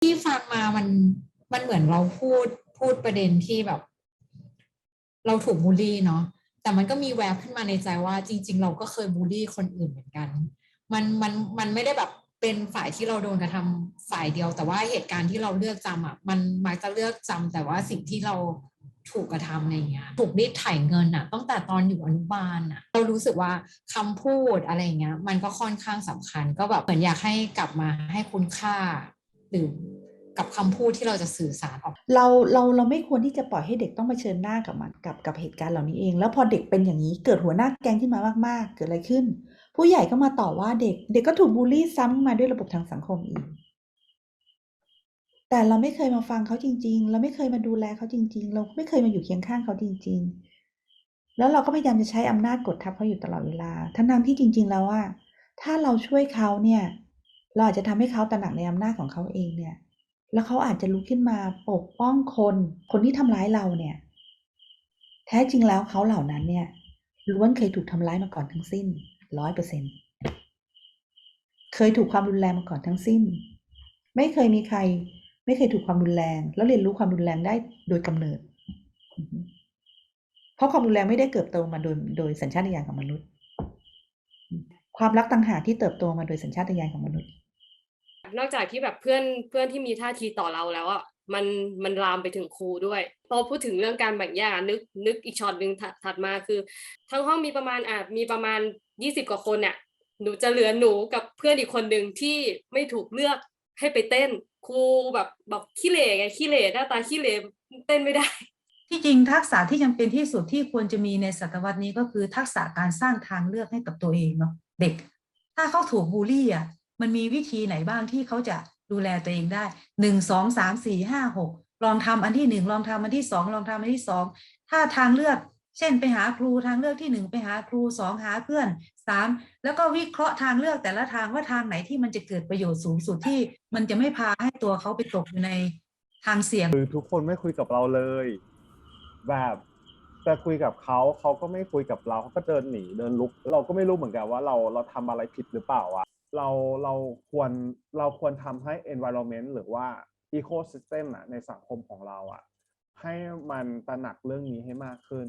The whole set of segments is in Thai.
ที่ฟังมามันมันเหมือนเราพูดพูดประเด็นที่แบบ เราถูกบูลลี่เนาะแต่มันก็มีแวบขึ้นมาในใจว่า จริง ๆ เราก็เคยบูลลี่คนอื่นเหมือนกัน มันมันมันไม่ได้แบบเป็นฝ่ายที่เราโดนกระทำฝ่ายเดียว แต่ว่าเหตุการณ์ที่เราเลือกจำอะมันมักจะเลือกจำแต่ว่าสิ่งที่เราถูกกระทำอะไรเงี้ยถูกรีดไถเงินอะตั้งแต่ตอนอยู่อนุบาลอะ เรารู้สึกว่าคำพูดอะไรเงี้ย มันก็ค่อนข้างสำคัญ ก็แบบเหมือนอยากให้กลับมาให้คุณค่า หรือ กับคำพูดที่เราจะสื่อสารออก เราเราเราไม่ควรที่จะปล่อยให้เด็กต้องเผชิญหน้ากับมันกับกับเหตุการณ์เหล่านี้เอง แล้วพอเด็กเป็นอย่างนี้เกิดหัวหน้าแก๊งขึ้นมามากๆ เกิดอะไรขึ้น ผู้ใหญ่ก็มาต่อว่าเด็ก เด็กก็ถูกบูลลี่ซ้ำมาด้วยระบบทางสังคมอีกแต่เราไม่เคยมาฟังเขาจริง ๆ เราไม่เคยมาดูแลเขาจริง ๆ เราไม่เคยมาอยู่เคียงข้างเขาจริง ๆ แล้วเราก็พยายามจะใช้อำนาจกดทับเขาอยู่ตลอดเวลา ทั้งๆที่จริง ๆ แล้วว่า ถ้าเราช่วยเขาเนี่ย เราอาจจะทำให้เขาตระหนักในอำนาจของเขาเองเนี่ย แล้วเขาอาจจะลุกขึ้นมาปกป้องคน คนที่ทำร้ายเราเนี่ย แท้จริงแล้วเขาเหล่านั้นเนี่ยล้วนเคยถูกทำร้ายมาก่อนทั้งสิ้นร้อยเปอร์เซ็นเคยถูกความรุนแรงมาก่อนทั้งสิ้น ไม่เคยมีใคร ไม่เคยถูกความรุนแรง แล้วเรียนรู้ความรุนแรงได้โดยกำเนิด เพราะความรุนแรงไม่ได้เกิดโตมาโดยโดยสัญชาตญาณของมนุษย์ ความรักต่างหากที่เติบโตมาโดยสัญชาตญาณของมนุษย์ นอกจากที่แบบเพื่อนเพื่อนที่มีท่าทีต่อเราแล้วอะมันมันลามไปถึงครูด้วยพอพูดถึงเรื่องการแบ่งแยกนึกนึกอีกช็อตหนึ่งถัดถัดมาคือ ทั้งห้องมีประมาณอะมีประมาณยี่สิบกว่าคนเนี่ยหนูจะเหลือหนูกับเพื่อนอีกคนหนึ่งที่ไม่ถูกเลือกให้ไปเต้นครูแบบแบบขี้เหร่ไงขี้เหร่หน้าตาขี้เหร่เต้นไม่ได้ ที่จริงทักษะที่จำเป็นที่สุดที่ควรจะมีในศตวรรษนี้ก็คือทักษะการสร้างทางเลือกให้กับตัวเองเนาะเด็ก ถ้าเขาถูกบูลลี่อะ มันมีวิธีไหนบ้างที่เขาจะดูแลตัวเองได้หนึ่งสองสามสี่ห้าหกลองทำอันที่หนึ่งลองทำอันที่สองลองทำอันที่สองถ้าทางเลือก เช่นไปหาครูทางเลือกที่หนึ่งไปหาครูสองหาเพื่อนสามแล้วก็วิเคราะห์ทางเลือกแต่ละทางว่าทางไหนที่มันจะเกิดประโยชน์สูงสุดที่ มันจะไม่พาให้ตัวเขาไปตกอยู่ในทางเสี่ยงคือทุกคนไม่คุยกับเราเลย แบบจะคุยกับเขาเขาก็ไม่คุยกับเราเขาก็เดินหนีเดินลุก เราก็ไม่รู้เหมือนกันว่าเราเราทำอะไรผิดหรือเปล่าอะ เราเราควรเราควรทำให้ environment หรือว่า ecosystem อะในสังคมของเราอะให้มันตระหนักเรื่องนี้ให้มากขึ้น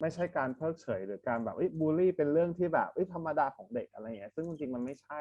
ไม่ใช่การเพิกเฉยหรือการแบบบูลลี่เป็นเรื่องที่แบบธรรมดาของเด็กอะไรอย่างเงี้ยซึ่งจริงๆมันไม่ใช่